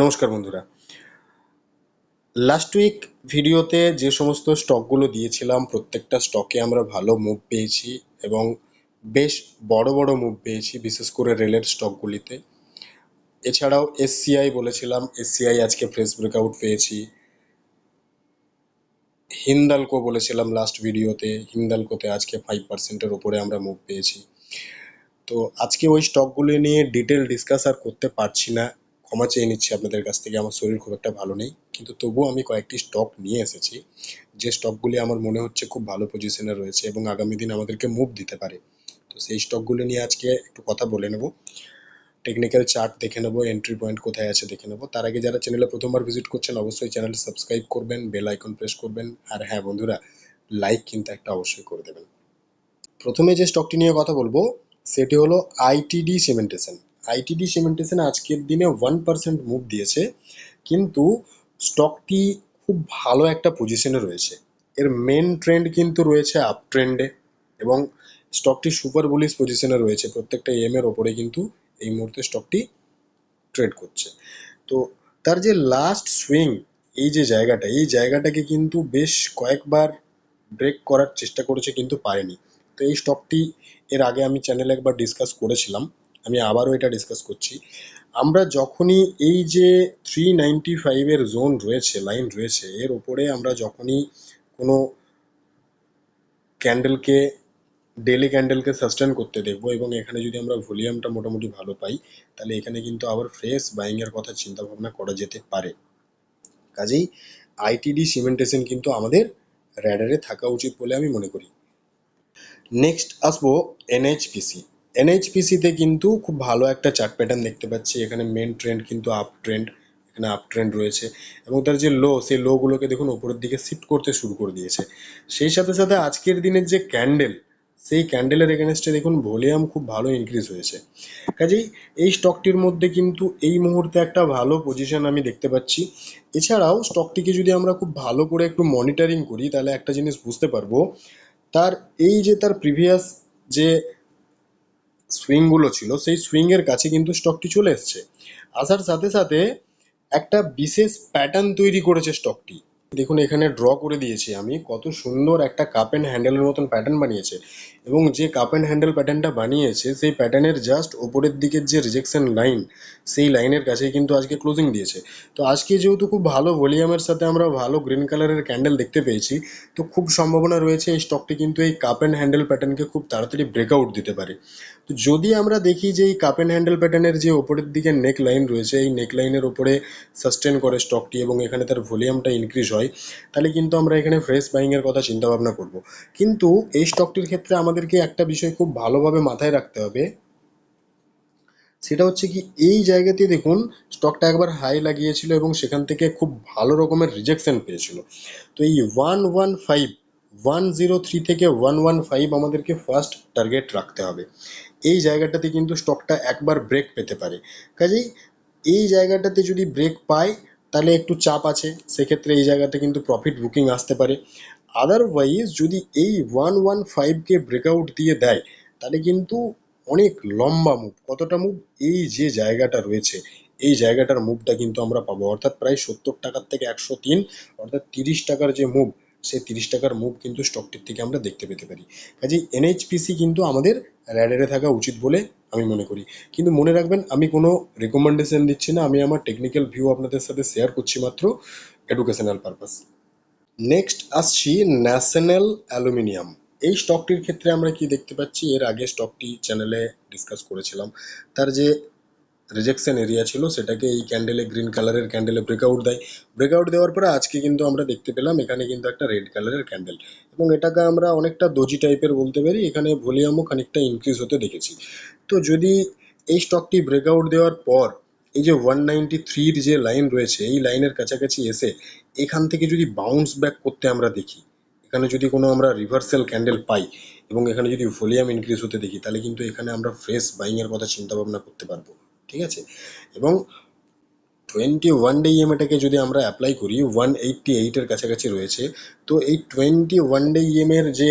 নমস্কার বন্ধুরা। Last week ভিডিওতে যে সমস্ত স্টকগুলো দিয়েছিলাম, প্রত্যেকটা স্টকে আমরা ভালো মুভ পেয়েছি এবং বেশ বড় বড় মুভ পেয়েছি, বিশেষ করে রেলের স্টকগুলিতে এছাড়াও এসসিআই বলেছিলাম এসসিআই আজকে ফ্রেশ ব্রেকআউট পেয়েছি। হিন্দালকো বলেছিলাম লাস্ট ভিডিওতে, হিন্দালকোতে আজকে ফাইভ পার্সেন্টের ওপরে আমরা মুভ পেয়েছি। তো আজকে ওই স্টকগুলি নিয়ে ডিটেল ডিসকাস আর করতে পারছি না। ক্ষমা চেয়ে নিচ্ছি আপনাদের কাছ থেকে। আমার শরীর খুব একটা ভালো নেই, কিন্তু তবুও আমি কয়েকটি স্টক নিয়ে এসেছি। যে স্টকগুলি আমার মনে হচ্ছে খুব ভালো পজিশনে রয়েছে এবং আগামী দিন আমাদেরকে মুভ দিতে পারে। তো সেই স্টকগুলো নিয়ে আজকে একটু কথা বলে নেব। টেকনিক্যাল চার্ট দেখে নেব এন্ট্রি পয়েন্ট কোথায় আছে দেখে নেব। তার আগে যারা চ্যানেলে প্রথমবার ভিজিট করছেন, অবশ্যই চ্যানেলটি সাবস্ক্রাইব করবেন বেল আইকন প্রেস করবেন। আর হ্যাঁ বন্ধুরা লাইক কিন্তু একটা অবশ্যই করে দেবেন। প্রথমে যে স্টকটি নিয়ে কথা বলব, সেটি হলো আইটিডি সিমেন্টেশন আইটিডি সিমেন্টেশন আজকের দিনে ওয়ান পার্সেন্ট মুভ দিয়েছে, কিন্তু স্টকটি খুব ভালো একটা পজিশনে রয়েছে। এর মেন ট্রেন্ড কিন্তু রয়েছে আপ ট্রেন্ডে এবং স্টকটি সুপার বুলিশ পজিশনে রয়েছে। প্রত্যেকটা এম এর ওপরে কিন্তু এই মুহূর্তে স্টকটি ট্রেড করছে। তো তার যে লাস্ট সুইং এই যে জায়গাটা, এই জায়গাটাকে কিন্তু বেশ কয়েকবার ব্রেক করার চেষ্টা করেছে কিন্তু পারেনি। তো এই স্টকটি এর আগে আমি চ্যানেলে একবার ডিসকাস করেছিলাম। আমি আবারও এটা ডিসকাস করছি। আমরা যখনই এই যে থ্রি নাইনটি ফাইভের জোন রয়েছে লাইন রয়েছে, এর ওপরে আমরা যখনই কোনো ক্যান্ডেলকে ডেলি ক্যান্ডেলকে সাস্টেন করতে দেখব এবং এখানে যদি আমরা ভলিউমটা মোটামুটি ভালো পাই, তাহলে এখানে কিন্তু আবার ফ্রেশ বাইংয়ের কথা চিন্তা ভাবনা করা যেতে পারে। কাজেই আইটিডি সিমেন্টেশন কিন্তু আমাদের র্যাডারে থাকা উচিত বলে আমি মনে করি। নেক্সট আসব এনএইচপিসি এনএইচপিসিতে কিন্তু খুব ভালো একটা চার্ট প্যাটার্ন দেখতে পাচ্ছি। এখানে মেন ট্রেন্ড কিন্তু আপ ট্রেন্ড এখানে আপ ট্রেন্ড রয়েছে এবং তার যে লো সেই লোগুলোকে দেখুন উপরের দিকে শিফট করতে শুরু করে দিয়েছে। সেই সাথে সাথে আজকের দিনের যে ক্যান্ডেল সেই ক্যান্ডেলের এগেনস্টে দেখুন ভলিউম খুব ভালো ইনক্রিজ হয়েছে। কাজেই এই স্টকটির মধ্যে কিন্তু এই মুহূর্তে একটা ভালো পজিশন আমি দেখতে পাচ্ছি। এছাড়াও স্টকটিকে যদি আমরা খুব ভালো করে একটু মনিটরিং করি, তাহলে একটা জিনিস বুঝতে পারব, তার এই যে তার প্রিভিয়াস যে সুইংগুলো ছিল, সেই সুইংয়ের কাছে কিন্তু স্টকটি চলে এসছে। আসার সাথে সাথে একটা বিশেষ প্যাটার্ন তৈরি করেছে স্টকটি দেখুন, এখানে ড্র করে দিয়েছি আমি। কত সুন্দর একটা কাপ অ্যান্ড হ্যান্ডেলের মতন প্যাটার্ন বানিয়েছে। এবং যে কাপ অ্যান্ড হ্যান্ডেল প্যাটার্নটা বানিয়েছে, সেই প্যাটার্নের জাস্ট ওপরের দিকের যে রিজেকশন লাইন সেই লাইনের কাছেই কিন্তু আজকে ক্লোজিং দিয়েছে। তো আজকে যেহেতু খুব ভালো ভলিউমের সাথে আমরা ভালো গ্রিন কালারের ক্যান্ডেল দেখতে পেয়েছি, তো খুব সম্ভাবনা রয়েছে এই স্টকটি কিন্তু এই কাপ অ্যান্ড হ্যান্ডেল প্যাটার্নকে খুব তাড়াতাড়ি ব্রেকআউট দিতে পারে। তো যদি আমরা দেখি যে এই কাপ অ্যান্ড হ্যান্ডেল প্যাটার্নের যে ওপরের দিকে নেক লাইন রয়েছে, এই নেক লাইনের ওপরে সাস্টেন করে স্টকটি এবং এখানে তার ভলিউমটা ইনক্রিজ হয় তাহলে কিন্তু আমরা এখানে ফ্রেশ বাইংয়ের কথা চিন্তা ভাবনা করব। কিন্তু এই স্টকটির ক্ষেত্রে আমাদেরকে একটা বিষয় খুব ভালোভাবে মাথায় রাখতে হবে। সেটা হচ্ছে কি, এই জায়গাতে দেখুন স্টকটা একবার হাই লাগিয়েছিল এবং সেখান থেকে খুব ভালো রকমের রিজেকশন পেয়েছিল। তো এই one one five one zero three থেকে ওয়ান ওয়ান ফাইভ আমাদেরকে ফার্স্ট টার্গেট রাখতে হবে। এই জায়গাটাতে কিন্তু স্টকটা একবার ব্রেক পেতে পারে। কাজেই এই জায়গাটাতে যদি ব্রেক পায় তাহলে একটু চাপ আছে। সেক্ষেত্রে এই জায়গাতে কিন্তু প্রফিট বুকিং আসতে পারে। আদারওয়াইজ যদি এই ওয়ান ওয়ান ফাইভকে ব্রেকআউট দিয়ে দেয়, তাহলে কিন্তু অনেক লম্বা মুভ কতটা মুভ এই যে জায়গাটা রয়েছে, এই জায়গাটার মুভটা কিন্তু আমরা পাবো। অর্থাৎ প্রায় সত্তর টাকার থেকে একশো তিন, অর্থাৎ তিরিশ টাকার যে মুভ সেই তিরিশ টাকার মুভ কিন্তু স্টকটির থেকে আমরা দেখতে পেতে পারি। কাজেই এনএইচপিসি কিন্তু আমাদের র্যাডারে থাকা উচিত বলে আমি মনে করি। কিন্তু মনে রাখবেন, আমি কোনো রেকমেন্ডেশন দিচ্ছি না, আমি আমার টেকনিক্যাল ভিউ আপনাদের সাথে শেয়ার করছি মাত্র এডুকেশনাল পারপাস নেক্সট আসছি ন্যাশনাল অ্যালুমিনিয়াম এই স্টকটির ক্ষেত্রে আমরা কি দেখতে পাচ্ছি? এর আগে স্টকটি চ্যানেলে ডিসকাস করেছিলাম। তার যে রিজেকশন এরিয়া ছিল, সেটাকে এই ক্যান্ডেলে গ্রিন কালারের ক্যান্ডেলে ব্রেকআউট দেয়। ব্রেকআউট দেওয়ার পরে আজকে কিন্তু আমরা দেখতে পেলাম, এখানে কিন্তু একটা রেড কালারের ক্যান্ডেল এবং এটাকে আমরা অনেকটা দোজি টাইপের বলতে পারি, এখানে ভলিউমও খানিকটা ইনক্রিজ হতে দেখেছি। তো যদি এই স্টকটি ব্রেকআউট দেওয়ার পর, এই যে ওয়ান নাইনটি থ্রির যে লাইন রয়েছে, এই লাইনের কাছাকাছি এসে এখান থেকে যদি বাউন্স ব্যাক করতে আমরা দেখি, এখানে যদি কোনো আমরা রিভার্সাল ক্যান্ডেল পাই, এবং এখানে যদি ভলিউম ইনক্রিজ হতে দেখি, তাহলে কিন্তু এখানে আমরা ফ্রেশ বাইংয়ের কথা চিন্তা ভাবনা করতে পারব। ঠিক আছে? এবং টোয়েন্টি ওয়ান ডে ইএমএটাকে যদি আমরা অ্যাপ্লাই করি ওয়ান এইটটি এইটের কাছাকাছি রয়েছে, তো এই টোয়েন্টি ওয়ান ডে ইএমের যে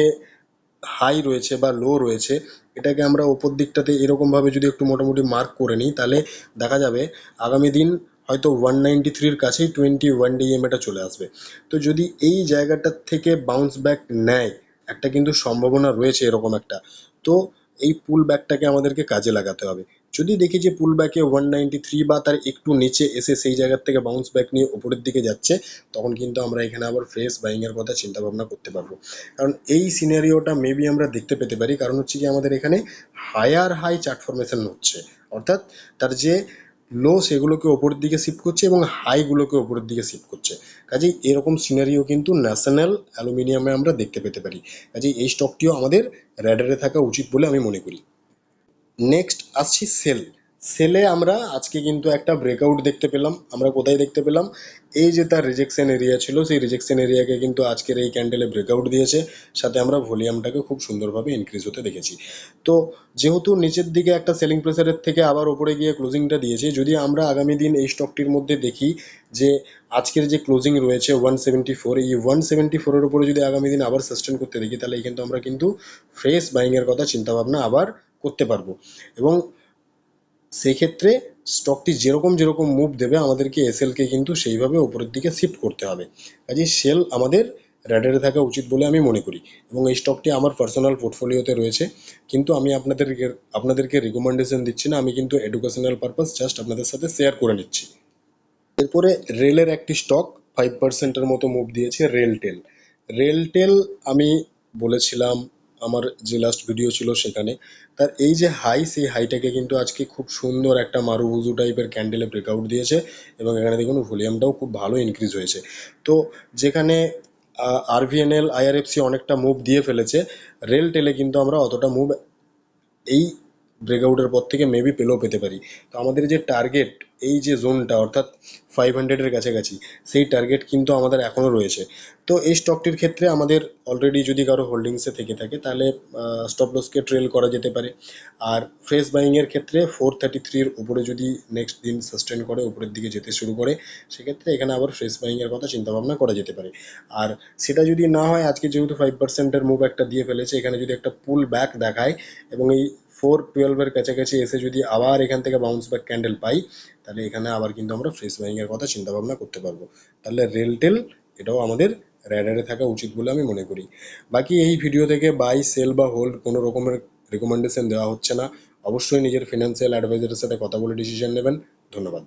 হাই রয়েছে বা লো রয়েছে, এটাকে আমরা ওপর দিকটাতে এরকমভাবে যদি একটু মোটামুটি মার্ক করে নিই, তাহলে দেখা যাবে আগামী দিন হয়তো ওয়ান নাইনটি থ্রির কাছেই টোয়েন্টি ওয়ান ডিএমএটা চলে আসবে। তো যদি এই জায়গাটার থেকে বাউন্স ব্যাক নেয়, একটা কিন্তু সম্ভাবনা রয়েছে এরকম একটা, তো এই পুল ব্যাকটাকে আমাদেরকে কাজে লাগাতে হবে। যদি দেখি যে পুল ব্যাকে ওয়ান থ্রি বা তার একটু নিচে এসে সেই জায়গার থেকে বাউন্স ব্যাক নিয়ে উপরের দিকে যাচ্ছে, তখন কিন্তু আমরা এখানে আবার ফ্রেশ বাইংয়ের কথা চিন্তা ভাবনা করতে পারব। কারণ এই সিনারিওটা মেবি আমরা দেখতে পেতে পারি। কারণ হচ্ছে কি আমাদের এখানে হায়ার হাই চার্ট ফরমেশন হচ্ছে। অর্থাৎ তার যে লো সেগুলোকে ওপরের দিকে শিফট করছে এবং হাইগুলোকে ওপরের দিকে শিফট করছে। কাজেই এরকম সিনারিও কিন্তু ন্যাশনাল অ্যালুমিনিয়ামে আমরা দেখতে পেতে পারি। কাজেই এই স্টকটিও আমাদের র্যাডারে থাকা উচিত বলে আমি মনে করি। নেক্সট আসছি সেল সেলে আমরা আজকে কিন্তু একটা ব্রেকআউট দেখতে পেলাম, আমরা কোথায় দেখতে পেলাম? এই যে তার রিজেকশন এরিয়া ছিল, সেই রিজেকশন এরিয়াকে কিন্তু আজকের এই ক্যান্ডেলে ব্রেকআউট দিয়েছে। সাথে আমরা ভলিউমটাকে খুব সুন্দরভাবে ইনক্রিজ হতে দেখেছি। তো যেহেতু নিচের দিকে একটা সেলিং প্রেসারের থেকে আবার ওপরে গিয়ে ক্লোজিংটা দিয়েছে, যদি আমরা আগামী দিন এই স্টকটির মধ্যে দেখি যে আজকের যে ক্লোজিং রয়েছে ওয়ান সেভেন্টি ফোর এই ওয়ান সেভেন্টি ফোরের উপরে যদি আগামী দিন আবার সাস্টেন করতে দেখি, তাহলে কিন্তু আমরা কিন্তু ফ্রেশ বাইংয়ের কথা চিন্তাভাবনা আবার করতে পারব। এবং সেক্ষেত্রে স্টকটি যেরকম যেরকম মুভ দেবে, আমাদেরকে এসএলকে কিন্তু সেইভাবে উপরের দিকে শিফট করতে হবে। কাজেই সেল আমাদের র্যাডারে থাকা উচিত বলে আমি মনে করি। এবং এই স্টকটি আমার পার্সোনাল পোর্টফোলিওতে রয়েছে। কিন্তু আমি আপনাদেরকে আপনাদেরকে রিকমেন্ডেশন দিচ্ছি না, আমি কিন্তু এডুকেশনাল পারপাস জাস্ট আপনাদের সাথে শেয়ার করে নিচ্ছি। এরপরে রেলের একটি স্টক ফাইভ পার্সেন্টের মতো মুভ দিয়েছে রেলটেল রেলটেল আমি বলেছিলাম আমার যে লাস্ট ভিডিও ছিল সেখানে, তার এই যে হাই সেই হাইটাকে কিন্তু আজকে খুব সুন্দর একটা মারুবুজু টাইপের ক্যান্ডেলে ব্রেকআউট দিয়েছে এবং এখানে দেখুন ভলিউমটাও খুব ভালো ইনক্রিজ হয়েছে। তো যেখানে আরভিএনএল আইআরএফসি অনেকটা মুভ দিয়ে ফেলেছে রেল টেলে কিন্তু আমরা অতটা মুভ এই ব্রেকআউটের পর থেকে মেবি পেলেও পেতে পারি। তো আমাদের যে টার্গেট এই যে জোনটা অর্থাৎ ফাইভ হান্ড্রেডের কাছাকাছি, সেই টার্গেট কিন্তু আমাদের এখনও রয়েছে। তো এই স্টকটির ক্ষেত্রে আমাদের অলরেডি যদি কারও হোল্ডিংসে থেকে থাকে, তাহলে স্টপ লসকে ট্রেল করা যেতে পারে। আর ফ্রেশ বাইংয়ের ক্ষেত্রে ফোর থার্টি থ্রির উপরে যদি নেক্সট দিন সাস্টেন করে, উপরের দিকে যেতে শুরু করে, সেক্ষেত্রে এখানে আবার ফ্রেশ বাইংয়ের কথা চিন্তাভাবনা করা যেতে পারে। আর সেটা যদি না হয়, আজকে যেহেতু ফাইভ পার্সেন্টের মুভ একটা দিয়ে ফেলেছে, এখানে যদি একটা পুল ব্যাক দেখায়, এবং এই ফোর টুয়েলভের কাছাকাছি এসে যদি আবার এখান থেকে বাউন্স ব্যাক ক্যান্ডেল পাই, তাহলে এখানে আবার কিন্তু আমরা ফ্রেশ বাইংয়ের কথা চিন্তাভাবনা করতে পারব। তাহলে রেলটেল এটাও আমাদের র্যাডারে থাকা উচিত বলে আমি মনে করি। বাকি এই ভিডিও থেকে বাই সেল বা হোল্ড কোনো রকমের রেকমেন্ডেশন দেওয়া হচ্ছে না। অবশ্যই নিজের ফিনান্সিয়াল অ্যাডভাইজারের সাথে কথা বলে ডিসিশন নেবেন। ধন্যবাদ।